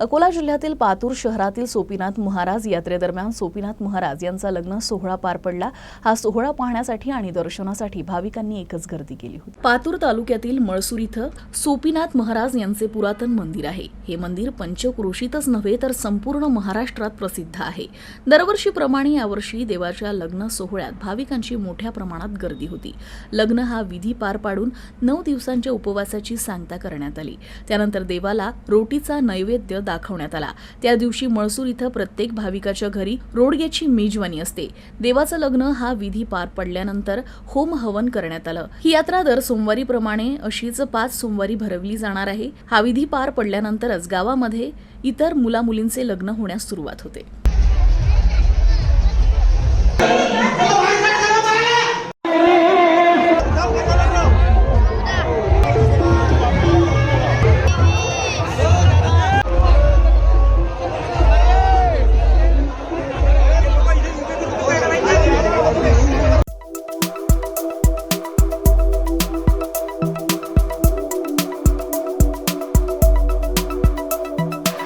अकोला जिल्ह्यातील पातूर शहरातील सोपीनाथ महाराज यात्रेदरम्यान सोपीनाथ महाराज यांचा लग्न सोहळा पार पडला. हा सोहळा पाहण्यासाठी आणि दर्शनासाठी भाविकांनी एकच गर्दी केली होती. पातूर तालुक्यातील मळसूर इथं सोपीनाथ महाराज यांचे पुरातन मंदिर आहे. हे मंदिर पंचक्रोशीतच नव्हे तर संपूर्ण महाराष्ट्रात प्रसिद्ध आहे. दरवर्षीप्रमाणे यावर्षी देवाच्या लग्न सोहळ्यात भाविकांची मोठ्या प्रमाणात गर्दी होती. लग्न हा विधी पार पाडून नऊ दिवसांच्या उपवासाची सांगता करण्यात आली. त्यानंतर देवाला रोटीचा नैवेद्य दाखवण्यात आला. त्या दिवशी मळसूर इथं प्रत्येक भाविकाच्या घरी रोडग्याची मेजवानी असते. देवाचं लग्न हा विधी पार पडल्यानंतर होम हवन करण्यात आलं. ही यात्रा दर सोमवारी प्रमाणे अशीच पाच सोमवारी भरवली जाणार आहे. हा विधी पार पडल्यानंतरच गावामध्ये इतर मुलामुलींचे लग्न होण्यास सुरुवात होते.